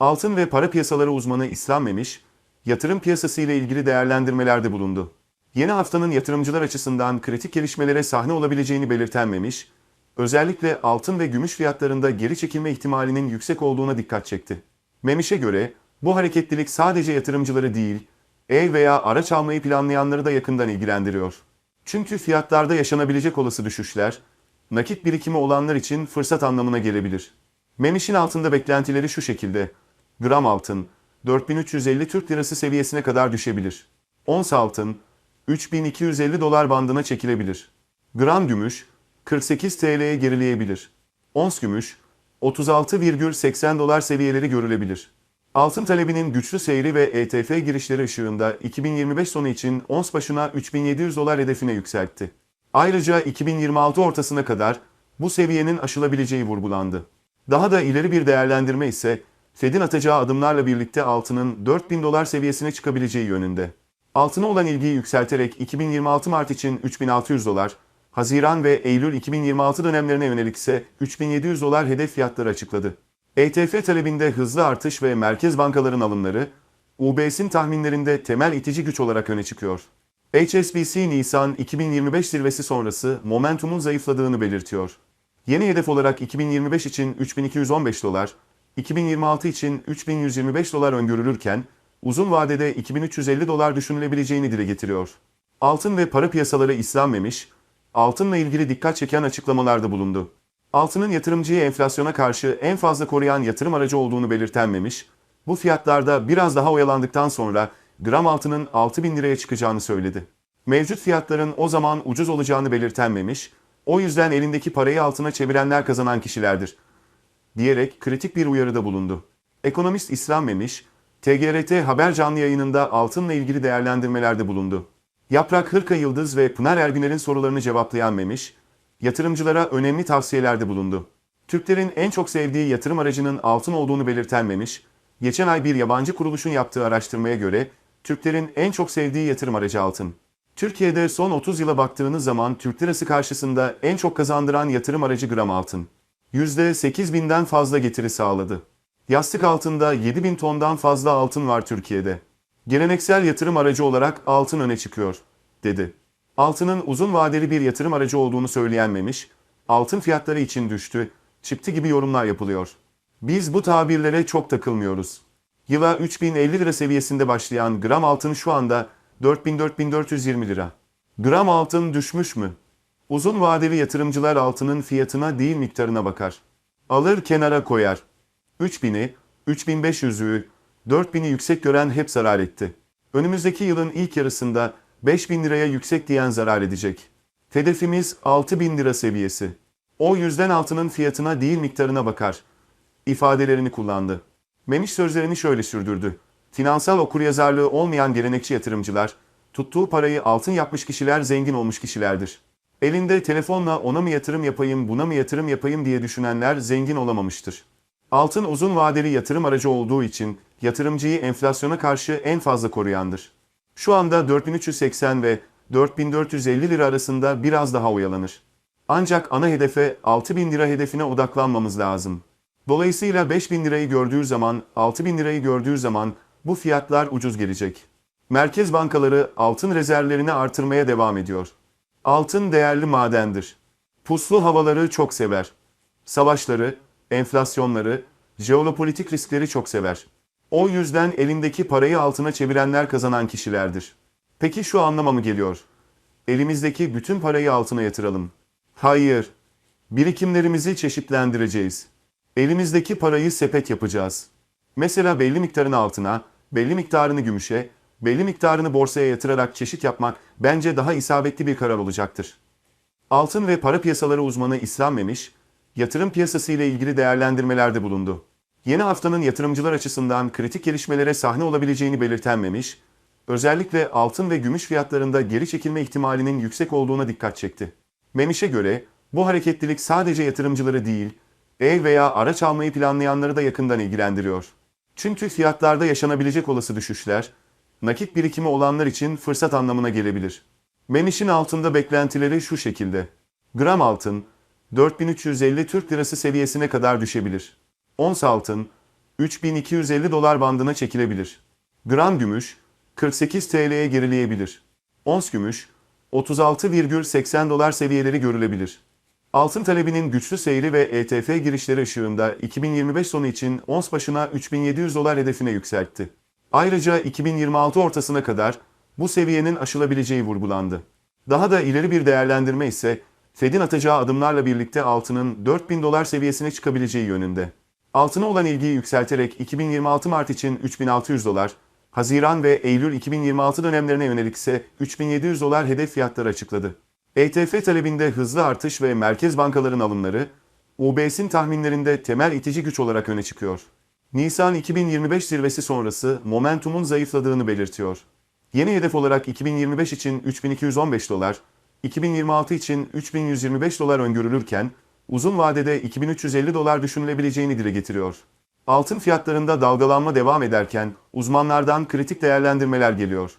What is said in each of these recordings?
Altın ve para piyasaları uzmanı İslam Memiş, yatırım piyasası ile ilgili değerlendirmelerde bulundu. Yeni haftanın yatırımcılar açısından kritik gelişmelere sahne olabileceğini belirten Memiş, özellikle altın ve gümüş fiyatlarında geri çekilme ihtimalinin yüksek olduğuna dikkat çekti. Memiş'e göre bu hareketlilik sadece yatırımcıları değil, ev veya araç almayı planlayanları da yakından ilgilendiriyor. Çünkü fiyatlarda yaşanabilecek olası düşüşler, nakit birikimi olanlar için fırsat anlamına gelebilir. Memiş'in altında beklentileri şu şekilde. Gram altın 4350 Türk Lirası seviyesine kadar düşebilir. Ons altın 3250 dolar bandına çekilebilir. Gram gümüş 48 TL'ye gerileyebilir. Ons gümüş 36,80 dolar seviyeleri görülebilir. Altın talebinin güçlü seyri ve ETF girişleri ışığında 2025 sonu için ons başına 3700 dolar hedefine yükseltti. Ayrıca 2026 ortasına kadar bu seviyenin aşılabileceği vurgulandı. Daha da ileri bir değerlendirme ise Fed'in atacağı adımlarla birlikte altının 4000 dolar seviyesine çıkabileceği yönünde. Altına olan ilgiyi yükselterek 2026 Mart için 3600 dolar, Haziran ve Eylül 2026 dönemlerine yönelik ise 3700 dolar hedef fiyatları açıkladı. ETF talebinde hızlı artış ve merkez bankaların alımları, UBS'in tahminlerinde temel itici güç olarak öne çıkıyor. HSBC Nisan 2025 zirvesi sonrası momentumun zayıfladığını belirtiyor. Yeni hedef olarak 2025 için 3215 dolar, 2026 için 3125 dolar öngörülürken, uzun vadede 2350 dolar düşünülebileceğini dile getiriyor. Altın ve para piyasaları İslam Memiş, altınla ilgili dikkat çeken açıklamalarda bulundu. Altının yatırımcıyı enflasyona karşı en fazla koruyan yatırım aracı olduğunu belirten Memiş, bu fiyatlarda biraz daha oyalandıktan sonra gram altının 6000 liraya çıkacağını söyledi. Mevcut fiyatların o zaman ucuz olacağını belirten Memiş, o yüzden elindeki parayı altına çevirenler kazanan kişilerdir diyerek kritik bir uyarıda bulundu. Ekonomist İslam Memiş, TGRT haber canlı yayınında altınla ilgili değerlendirmelerde bulundu. Yaprak Hırka Yıldız ve Pınar Ergüner'in sorularını cevaplayan Memiş, yatırımcılara önemli tavsiyelerde bulundu. Türklerin en çok sevdiği yatırım aracının altın olduğunu belirten Memiş, geçen ay bir yabancı kuruluşun yaptığı araştırmaya göre Türklerin en çok sevdiği yatırım aracı altın. Türkiye'de son 30 yıla baktığınız zaman Türk lirası karşısında en çok kazandıran yatırım aracı gram altın. %8000'den fazla getiri sağladı. Yastık altında 7000 tondan fazla altın var Türkiye'de. Geleneksel yatırım aracı olarak altın öne çıkıyor, dedi. Altının uzun vadeli bir yatırım aracı olduğunu söyleyen Memiş, altın fiyatları için düştü, çıktı gibi yorumlar yapılıyor. Biz bu tabirlere çok takılmıyoruz. Yıla 3050 lira seviyesinde başlayan gram altın şu anda 4000-4420 lira. Gram altın düşmüş mü? Uzun vadeli yatırımcılar altının fiyatına değil miktarına bakar. Alır kenara koyar. 3000'i, 3500'ü, 4000'i yüksek gören hep zarar etti. Önümüzdeki yılın ilk yarısında 5000 liraya yüksek diyen zarar edecek. Hedefimiz 6000 lira seviyesi. O yüzden altının fiyatına değil miktarına bakar. İfadelerini kullandı. Memiş sözlerini şöyle sürdürdü. Finansal okuryazarlığı olmayan gelenekçi yatırımcılar, tuttuğu parayı altın yapmış kişiler zengin olmuş kişilerdir. Elinde telefonla ona mı yatırım yapayım, buna mı yatırım yapayım diye düşünenler zengin olamamıştır. Altın uzun vadeli yatırım aracı olduğu için yatırımcıyı enflasyona karşı en fazla koruyandır. Şu anda 4380 ve 4450 lira arasında biraz daha oyalanır. Ancak ana hedefe 6000 lira hedefine odaklanmamız lazım. Dolayısıyla 5000 lirayı gördüğü zaman, 6000 lirayı gördüğü zaman bu fiyatlar ucuz gelecek. Merkez bankaları altın rezervlerini artırmaya devam ediyor. Altın değerli madendir. Puslu havaları çok sever. Savaşları, enflasyonları, jeopolitik riskleri çok sever. O yüzden elindeki parayı altına çevirenler kazanan kişilerdir. Peki şu anlama mı geliyor? Elimizdeki bütün parayı altına yatıralım. Hayır. Birikimlerimizi çeşitlendireceğiz. Elimizdeki parayı sepet yapacağız. Mesela belli miktarını altına, belli miktarını gümüşe, belli miktarını borsaya yatırarak çeşit yapmak bence daha isabetli bir karar olacaktır. Altın ve para piyasaları uzmanı İslam Memiş, yatırım piyasası ile ilgili değerlendirmelerde bulundu. Yeni haftanın yatırımcılar açısından kritik gelişmelere sahne olabileceğini belirten Memiş, özellikle altın ve gümüş fiyatlarında geri çekilme ihtimalinin yüksek olduğuna dikkat çekti. Memiş'e göre bu hareketlilik sadece yatırımcıları değil, ev veya araç almayı planlayanları da yakından ilgilendiriyor. Çünkü fiyatlarda yaşanabilecek olası düşüşler, nakit birikimi olanlar için fırsat anlamına gelebilir. Memiş'in altında beklentileri şu şekilde. Gram altın 4350 Türk Lirası seviyesine kadar düşebilir. Ons altın 3250 dolar bandına çekilebilir. Gram gümüş 48 TL'ye gerileyebilir. Ons gümüş 36,80 dolar seviyeleri görülebilir. Altın talebinin güçlü seyri ve ETF girişleri ışığında 2025 sonu için ons başına 3700 dolar hedefine yükseltti. Ayrıca 2026 ortasına kadar bu seviyenin aşılabileceği vurgulandı. Daha da ileri bir değerlendirme ise Fed'in atacağı adımlarla birlikte altının 4000 dolar seviyesine çıkabileceği yönünde. Altına olan ilgiyi yükselterek 2026 Mart için 3600 dolar, Haziran ve Eylül 2026 dönemlerine yönelik ise 3700 dolar hedef fiyatları açıkladı. ETF talebinde hızlı artış ve merkez bankaların alımları, UBS'in tahminlerinde temel itici güç olarak öne çıkıyor. Nisan 2025 zirvesi sonrası momentumun zayıfladığını belirtiyor. Yeni hedef olarak 2025 için 3215 dolar, 2026 için 3125 dolar öngörülürken, uzun vadede 2350 dolar düşünülebileceğini dile getiriyor. Altın fiyatlarında dalgalanma devam ederken uzmanlardan kritik değerlendirmeler geliyor.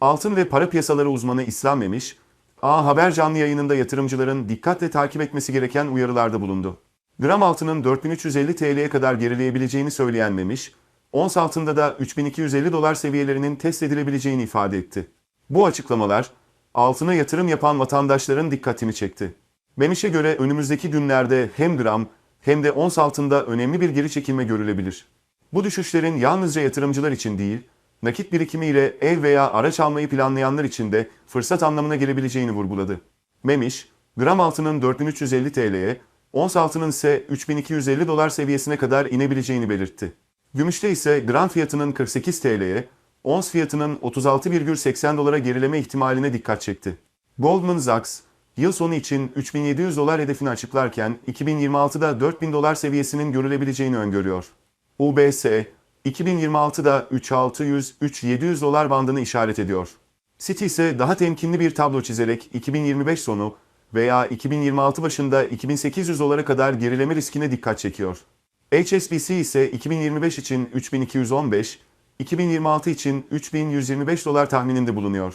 Altın ve para piyasaları uzmanı İslam Memiş, A Haber canlı yayınında yatırımcıların dikkatle takip etmesi gereken uyarılarda bulundu. Gram altının 4350 TL'ye kadar gerileyebileceğini söyleyen Memiş, ons altında da 3250 dolar seviyelerinin test edilebileceğini ifade etti. Bu açıklamalar, altına yatırım yapan vatandaşların dikkatini çekti. Memiş'e göre önümüzdeki günlerde hem gram hem de ons altında önemli bir geri çekilme görülebilir. Bu düşüşlerin yalnızca yatırımcılar için değil, nakit birikimiyle ev veya araç almayı planlayanlar için de fırsat anlamına gelebileceğini vurguladı. Memiş, gram altının 4350 TL'ye, ons altının ise 3250 dolar seviyesine kadar inebileceğini belirtti. Gümüşte ise gram fiyatının 48 TL'ye, ons fiyatının 36,80 dolara gerileme ihtimaline dikkat çekti. Goldman Sachs, yıl sonu için 3700 dolar hedefini açıklarken 2026'da 4000 dolar seviyesinin görülebileceğini öngörüyor. UBS, 2026'da 3600-3700 dolar bandını işaret ediyor. Citi ise daha temkinli bir tablo çizerek 2025 sonu veya 2026 başında 2800 dolara kadar gerileme riskine dikkat çekiyor. HSBC ise 2025 için 3215, 2026 için 3125 dolar tahmininde bulunuyor.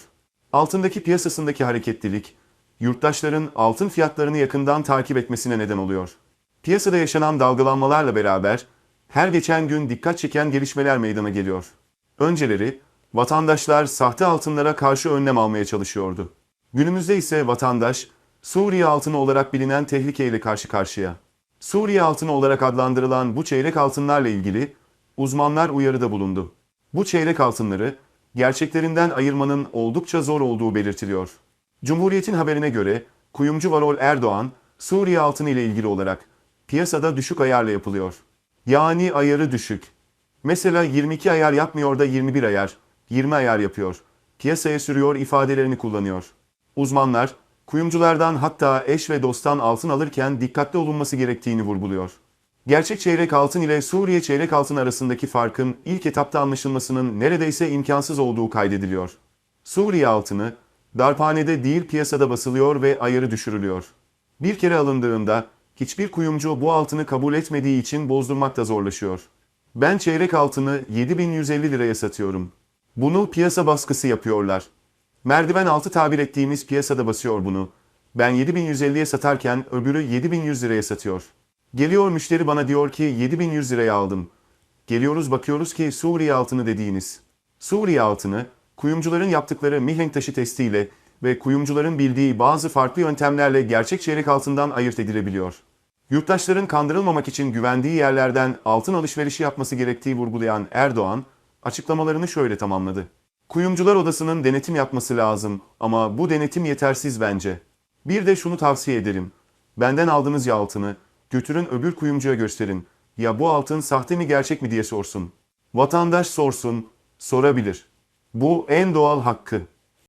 Altındaki piyasasındaki hareketlilik, yurttaşların altın fiyatlarını yakından takip etmesine neden oluyor. Piyasada yaşanan dalgalanmalarla beraber her geçen gün dikkat çeken gelişmeler meydana geliyor. Önceleri vatandaşlar sahte altınlara karşı önlem almaya çalışıyordu. Günümüzde ise vatandaş Suriye altını olarak bilinen tehlikeyle karşı karşıya. Suriye altını olarak adlandırılan bu çeyrek altınlarla ilgili uzmanlar uyarıda bulundu. Bu çeyrek altınları gerçeklerinden ayırmanın oldukça zor olduğu belirtiliyor. Cumhuriyet'in haberine göre kuyumcu Varol Erdoğan, Suriye altını ile ilgili olarak piyasada düşük ayarla yapılıyor. Yani ayarı düşük. Mesela 22 ayar yapmıyor da 21 ayar, 20 ayar yapıyor. Piyasaya sürüyor ifadelerini kullanıyor. Uzmanlar, kuyumculardan hatta eş ve dosttan altın alırken dikkatli olunması gerektiğini vurguluyor. Gerçek çeyrek altın ile Suriye çeyrek altın arasındaki farkın ilk etapta anlaşılmasının neredeyse imkansız olduğu kaydediliyor. Suriye altını, darphanede değil piyasada basılıyor ve ayarı düşürülüyor. Bir kere alındığında hiçbir kuyumcu bu altını kabul etmediği için bozdurmak da zorlaşıyor. Ben çeyrek altını 7150 liraya satıyorum. Bunu piyasa baskısı yapıyorlar. Merdiven altı tabir ettiğimiz piyasada basıyor bunu. Ben 7150'ye satarken öbürü 7100 liraya satıyor. Geliyor müşteri bana diyor ki 7100 liraya aldım. Geliyoruz bakıyoruz ki Suriye altını dediğiniz. Suriye altını, kuyumcuların yaptıkları mihenk taşı testiyle ve kuyumcuların bildiği bazı farklı yöntemlerle gerçek çeyrek altından ayırt edilebiliyor. Yurttaşların kandırılmamak için güvendiği yerlerden altın alışverişi yapması gerektiği vurgulayan Erdoğan, açıklamalarını şöyle tamamladı. Kuyumcular odasının denetim yapması lazım ama bu denetim yetersiz bence. Bir de şunu tavsiye ederim. Benden aldığınız ya altını, götürün öbür kuyumcuya gösterin. Ya bu altın sahte mi gerçek mi diye sorsun. Vatandaş sorsun, sorabilir. Bu en doğal hakkı.